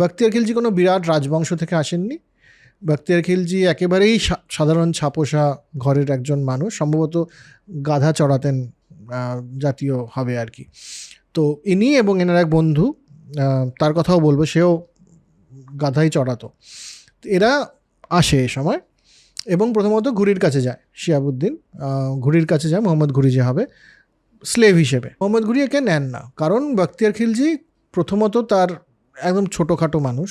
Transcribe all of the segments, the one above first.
বখতিয়ার খিলজি কোনো বিরাট রাজবংশ থেকে আসেননি। বখতিয়ার খিলজি একেবারেই সাধারণ ছাপোষা ঘরের একজন মানুষ। সম্ভবত গাধা চড়াতেন জাতীয় হবে আর কি। তো ইনি এবং এনার এক বন্ধু তার কথাও বলব, সেও গাধাই চড়াতো। এরা আসে এ সময় এবং প্রথমত ঘুরির কাছে যায় শিয়াবুদ্দিন। ঘুরির কাছে যায় মোহাম্মদ ঘুরি যে হবে, স্লেভ হিসেবে। মোহাম্মদ ঘুরি একে নেন না। কারণ বখতিয়ার খিলজি প্রথমত তার একদম ছোটোখাটো মানুষ।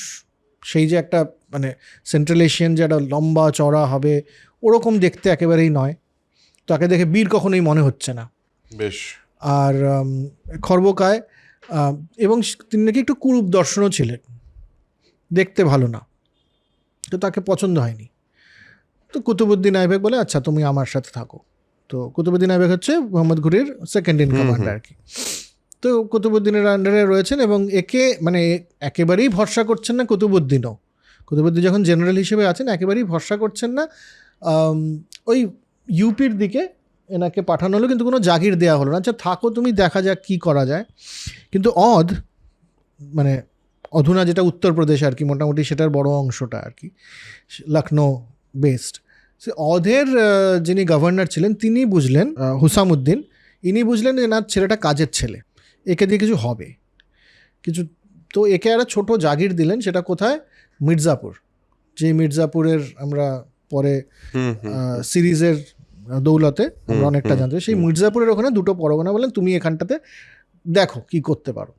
সেই যে একটা মানে সেন্ট্রাল এশিয়ান যে একটা লম্বা চড়া হবে ওরকম দেখতে একেবারেই নয়। তাকে দেখে বীর কখনোই মনে হচ্ছে না। বেশ। আর খর্বকায় এবং তিনি নাকি একটু কুরূপ দর্শনও ছিলেন। দেখতে ভালো না। তো তাকে পছন্দ হয়নি। তো কুতুবুদ্দিন আইবেক বলে আচ্ছা তুমি আমার সাথে থাকো। তো কুতুবুদ্দিন আইবেক হচ্ছে মোহাম্মদ ঘুরির সেকেন্ড ইন কমান্ড আর কি। তো কুতুবুদ্দিনের আন্ডারে রয়েছেন এবং একে মানে একেবারেই ভরসা করছেন না কুতুবুদ্দিনও। কুতুবুদ্দিন যখন জেনারেল হিসেবে আছেন, একেবারেই ভরসা করছেন না। ওই ইউপির দিকে এনাকে পাঠানো হলো, কিন্তু কোনো জাগির দেওয়া হলো না। আচ্ছা থাকো, তুমি দেখা যাক কী করা যায়। কিন্তু অধ মানে অধুনা যেটা উত্তরপ্রদেশ আর কি, মোটামুটি সেটার বড় অংশটা আর কি, লখনৌ বেসড সে অধের যিনি গভর্নর ছিলেন, তিনি বুঝলেন হুসামুদ্দিন ইনি বুঝলেন যে না, ছেলেটা কাজের ছেলে। একে দিয়ে কিছু হবে। কিছু তো একে একটা ছোট জাগির দিলেন সেটা কোথায়? মির্জাপুর। যে মির্জাপুরের আমরা পরে সিরিজের দৌলতে আমরা অনেকটা জানতে সেই মির্জাপুরের ওখানে দুটো পরগনা বলেন তুমি এখানটাতে দেখো কি করতে পারো।